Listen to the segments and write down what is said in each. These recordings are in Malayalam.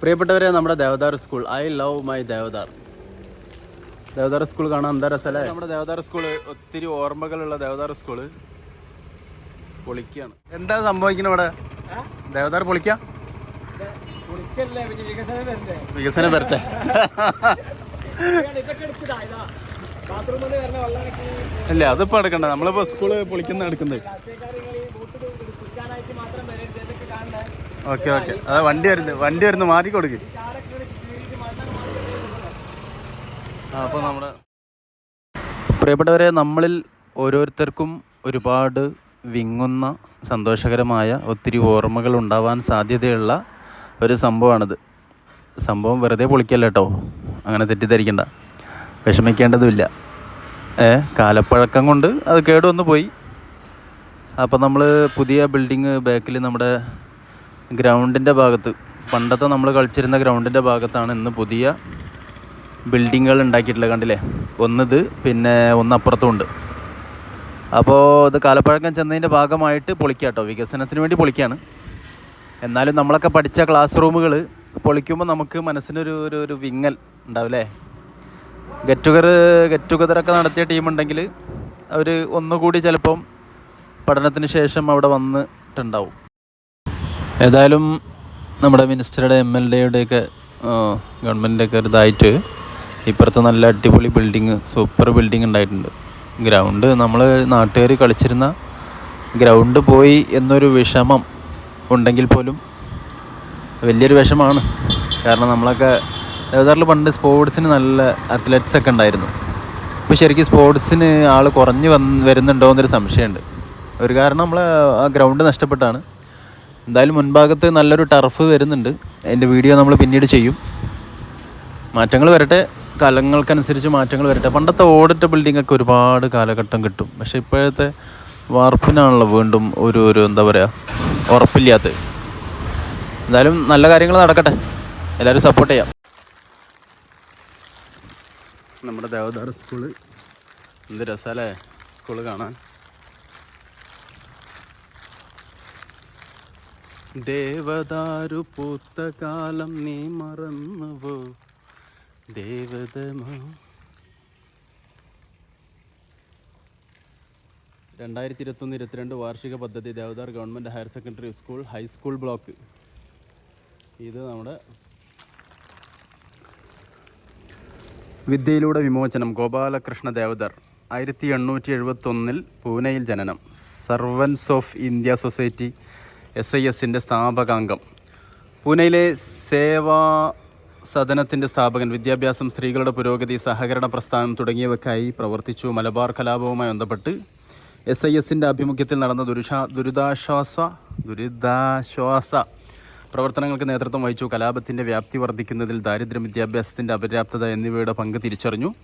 പ്രിയപ്പെട്ടവരെ നമ്മുടെ Devadar school I love my Devadar. Devadar school കാണാൻ എന്താ രസമല്ലേ നമ്മുടെ ദേവദാർ സ്കൂൾ ഒത്തിരി ഓർമ്മകളുള്ള ദേവദാർ സ്കൂൾ പൊളിക്കാണ് എന്താ സംഭവിക്കുന്നത് ഇവിടെ? ദേവദാർ പൊളിക്കാം? വികസനം വരട്ടെ. ഇല്ല അതിപ്പോ എടുക്കണ്ട. നമ്മളിപ്പോ സ്കൂൾ പൊളിക്കുന്ന എടുക്കുന്നത്. Okay okay. അതെ വണ്ടി വരുന്നു. വണ്ടി വരുന്നു. കൊടുക്ക്. അപ്പോൾ നമ്മുടെ പ്രിയപ്പെട്ടവരെ നമ്മളിൽ ഓരോരുത്തർക്കും ഒരുപാട് വിങ്ങുന്ന സന്തോഷകരമായ ഒത്തിരി ഓർമ്മകൾ ഉണ്ടാവാൻ സാധ്യതയുള്ള ഒരു സംഭവമാണിത്. സംഭവം വെറുതെ പൊളിക്കല്ല കേട്ടോ. അങ്ങനെ തെറ്റിദ്ധരിക്കണ്ട. വിഷമിക്കേണ്ടതുമില്ല. ഏ കാലപ്പഴക്കം കൊണ്ട് അത് കേടുവന്ന് പോയി. അപ്പോൾ നമ്മൾ പുതിയ ബിൽഡിങ് ബാക്കിൽ നമ്മുടെ ഗ്രൗണ്ടിന്റെ ഭാഗത്ത് പണ്ടത്തെ നമ്മൾ കളിച്ചിരുന്ന ഗ്രൗണ്ടിന്റെ ഭാഗത്താണ് ഇന്ന് പുതിയ ബിൽഡിങ്ങുകൾ ഉണ്ടാക്കിയിട്ടുള്ളത് കണ്ടില്ലേ? ഒന്നിത് പിന്നെ ഒന്ന് അപ്പുറത്തും ഉണ്ട് അപ്പോൾ ഇത് കാലപ്പഴക്കം ചെന്നതിന്റെ ഭാഗമായിട്ട് പൊളിക്കുക കേട്ടോ. വികസനത്തിന് വേണ്ടി പൊളിക്കുകയാണ്. എന്നാലും നമ്മളൊക്കെ പഠിച്ച ക്ലാസ് റൂമുകൾ പൊളിക്കുമ്പോൾ നമുക്ക് മനസ്സിനൊരു ഒരു ഒരു വിങ്ങൽ ഉണ്ടാവില്ലേ ഗെറ്റ് ടുഗർ ഗെറ്റ് ടുഗദറൊക്കെ നടത്തിയ ടീമുണ്ടെങ്കിൽ അവർ ഒന്നുകൂടി ചിലപ്പം പഠനത്തിന് ശേഷം അവിടെ വന്നിട്ടുണ്ടാവും. ഏതായാലും നമ്മുടെ മിനിസ്റ്ററുടെ എം എൽ എയുടെയൊക്കെ ഗവൺമെന്റിന്റെയൊക്കെ ഒരു ഇതായിട്ട് ഇപ്പുറത്ത് നല്ല അടിപൊളി ബിൽഡിങ് സൂപ്പർ ബിൽഡിങ് ഉണ്ടായിട്ടുണ്ട്. ഗ്രൗണ്ട് നമ്മൾ നാട്ടുകാർ കളിച്ചിരുന്ന ഗ്രൗണ്ട് പോയി എന്നൊരു വിഷമം ഉണ്ടെങ്കിൽ പോലും വലിയൊരു വിഷമാണ്. കാരണം നമ്മളൊക്കെ ഏതാറിൽ പണ്ട് സ്പോർട്സിന് നല്ല അത്ലറ്റ്സ് ഒക്കെ ഉണ്ടായിരുന്നു. ഇപ്പോൾ ശരിക്കും സ്പോർട്സിന് ആൾ കുറഞ്ഞു വന്ന് വരുന്നുണ്ടോ എന്നൊരു സംശയമുണ്ട്. ഒരു കാരണം നമ്മൾ ആ ഗ്രൗണ്ട് നഷ്ടപ്പെട്ടാണ്. എന്തായാലും മുൻഭാഗത്ത് നല്ലൊരു ടർഫ് വരുന്നുണ്ട്. അതിന്റെ വീഡിയോ നമ്മൾ പിന്നീട് ചെയ്യും. മാറ്റങ്ങൾ വരട്ടെ. കാലങ്ങൾക്കനുസരിച്ച് മാറ്റങ്ങൾ വരട്ടെ. പണ്ടത്തെ ഓടിട്ട ബിൽഡിംഗ് ഒക്കെ ഒരുപാട് കാലഘട്ടം കിട്ടും. പക്ഷേ ഇപ്പോഴത്തെ വാർപ്പിനാണല്ലോ വീണ്ടും ഒരു ഒരു എന്താ പറയുക ഉറപ്പില്ലാത്തത് എന്തായാലും നല്ല കാര്യങ്ങൾ നടക്കട്ടെ. എല്ലാവരും സപ്പോർട്ട് ചെയ്യാം. നമ്മുടെ ദേവദാർ സ്കൂൾ. എന്ത് രസമല്ലേ സ്കൂൾ കാണാൻ. ദേവദാരു പൂത്ത കാലം നീ മറന്നുവോ? ദേവതമോ രണ്ടായിരത്തി ഇരുപത്തൊന്ന് ഇരുപത്തിരണ്ട് വാർഷിക പദ്ധതി Devadar government higher secondary school high school block. ഇത് നമ്മുടെ വിദ്യയിലൂടെ വിമോചനം ഗോപാലകൃഷ്ണ ദേവദർ ആയിരത്തി എണ്ണൂറ്റി എഴുപത്തൊന്നിൽ പൂനെയിൽ ജനനം. Servants of India society S I എസിന്റെ സ്ഥാപകാംഗം. പൂനെയിലെ സേവാ സദനത്തിന്റെ സ്ഥാപകൻ വിദ്യാഭ്യാസം സ്ത്രീകളുടെ പുരോഗതി സഹകരണ പ്രസ്ഥാനം തുടങ്ങിയവയ്ക്കായി പ്രവർത്തിച്ചു. മലബാർ കലാപവുമായി ബന്ധപ്പെട്ട് എസ് ഐ എസിന്റെ ആഭിമുഖ്യത്തിൽ നടന്ന ദുരിഷാ ദുരിതാശ്വാസ ദുരിതാശ്വാസ പ്രവർത്തനങ്ങൾക്ക് നേതൃത്വം വഹിച്ചു. കലാപത്തിന്റെ വ്യാപ്തി വർദ്ധിക്കുന്നതിൽ ദാരിദ്ര്യം വിദ്യാഭ്യാസത്തിന്റെ അപര്യാപ്തത എന്നിവയുടെ പങ്ക് തിരിച്ചറിഞ്ഞു.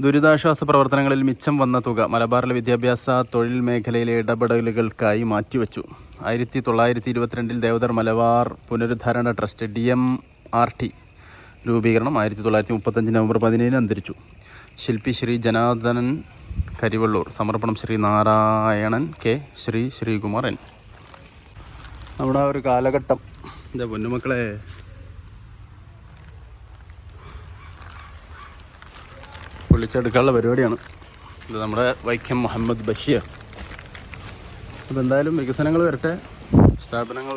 ദുരിതാശ്വാസ പ്രവർത്തനങ്ങളിൽ മിച്ചം വന്ന തുക മലബാറിലെ വിദ്യാഭ്യാസ തൊഴിൽ മേഖലയിലെ ഇടപെടലുകൾക്കായി മാറ്റിവെച്ചു. ആയിരത്തി തൊള്ളായിരത്തി ഇരുപത്തിരണ്ടിൽ ദേവദർ മലബാർ പുനരുദ്ധാരണ trust D M R T രൂപീകരണം ആയിരത്തി തൊള്ളായിരത്തി മുപ്പത്തഞ്ച് നവംബർ പതിനേഴിന് അന്തരിച്ചു. ശില്പി ശ്രീ ജനാർദ്ദനൻ കരിവള്ളൂർ. സമർപ്പണം ശ്രീ നാരായണൻ കെ ശ്രീ ശ്രീകുമാർ എൻ. നമ്മുടെ ആ ഒരു കാലഘട്ടം. എന്റെ പൊന്നുമക്കളെ പൊളിച്ചെടുക്കാനുള്ള പരിപാടിയാണ്. ഇത് നമ്മുടെ വൈക്കം മുഹമ്മദ് ബഷീർ. അപ്പോൾ എന്തായാലും വികസനങ്ങൾ വരട്ടെ. സ്ഥാപനങ്ങൾ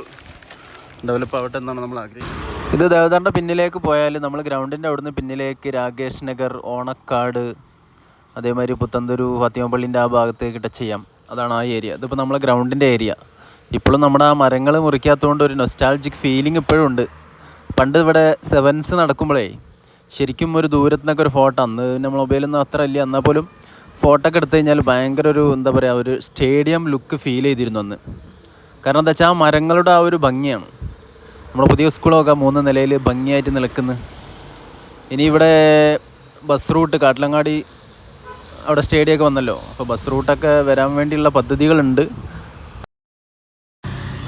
ഡെവലപ്പ് ആവട്ടെ എന്നാണ് നമ്മൾ ആഗ്രഹിക്കുന്നത്. ഇത് ദേവദാറിന്റെ പിന്നിലേക്ക് പോയാൽ നമ്മൾ ഗ്രൗണ്ടിന്റെ അവിടുന്ന് പിന്നിലേക്ക് രാകേഷ് നഗർ ഓണക്കാട് അതേമാതിരി പുത്തന്തൊരു ഫത്തിമപ്പള്ളിന്റെ ആ ഭാഗത്തേക്ക് ടച്ച് ചെയ്യാം. അതാണ് ആ ഏരിയ. ഇതിപ്പോൾ നമ്മളെ ഗ്രൗണ്ടിന്റെ ഏരിയ. ഇപ്പോഴും നമ്മുടെ ആ മരങ്ങൾ മുറിക്കാത്തതുകൊണ്ട് ഒരു നൊസ്റ്റാൾജിക് ഫീലിംഗ് ഇപ്പോഴും ഉണ്ട്. പണ്ട് ഇവിടെ സെവൻസ് നടക്കുമ്പോഴേ ശരിക്കും ഒരു ദൂരത്തു നിന്നൊക്കെ ഒരു ഫോട്ടോ. അന്ന് പിന്നെ മൊബൈലൊന്നും അത്ര ഇല്ല. എന്നാൽ പോലും ഫോട്ടോ ഒക്കെ എടുത്തു കഴിഞ്ഞാൽ ഭയങ്കര ഒരു എന്താ പറയുക ഒരു സ്റ്റേഡിയം ലുക്ക് ഫീൽ ചെയ്തിരുന്നു അന്ന്. കാരണം എന്താ വെച്ചാൽ ആ മരങ്ങളുടെ ആ ഒരു ഭംഗിയാണ്. നമ്മുടെ പുതിയ സ്കൂളൊക്കെ മൂന്ന് നിലയിൽ ഭംഗിയായിട്ട് നിൽക്കുന്നു. ഇനി ഇവിടെ ബസ് റൂട്ട് കാട്ടിലങ്ങാടി അവിടെ സ്റ്റേഡിയമൊക്കെ വന്നല്ലോ. അപ്പോൾ ബസ് റൂട്ടൊക്കെ വരാൻ വേണ്ടിയുള്ള പദ്ധതികളുണ്ട്.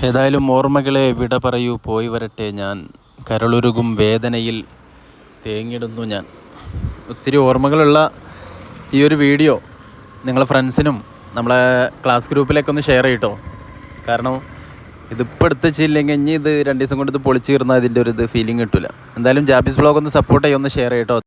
ഏതായാലും ഓർമ്മകളെ വിട പറയൂ. പോയി വരട്ടെ ഞാൻ കരളുരുകും വേദനയിൽ. തേങ്ങിടുന്നു ഞാൻ. ഒത്തിരി ഓർമ്മകളുള്ള ഈ ഒരു വീഡിയോ നിങ്ങളെ ഫ്രണ്ട്സിനും നമ്മളെ ക്ലാസ് ഗ്രൂപ്പിലേക്ക് ഒന്ന് ഷെയർ ചെയ്യട്ടോ. കാരണം ഇതിപ്പോൾ എടുത്ത് വെച്ചില്ലെങ്കിൽ ഇനി ഇത് രണ്ട് ദിവസം കൊണ്ട് ഇത് പൊളിച്ച് കയറുന്ന അതിന്റെ ഒരു ഇത് ഫീലിംഗ് കിട്ടില്ല എന്തായാലും ജാബീസ് ബ്ലോഗ് ഒന്ന് സപ്പോർട്ട് ചെയ്യുമെന്ന് ഷെയർ ചെയ്യട്ടോ.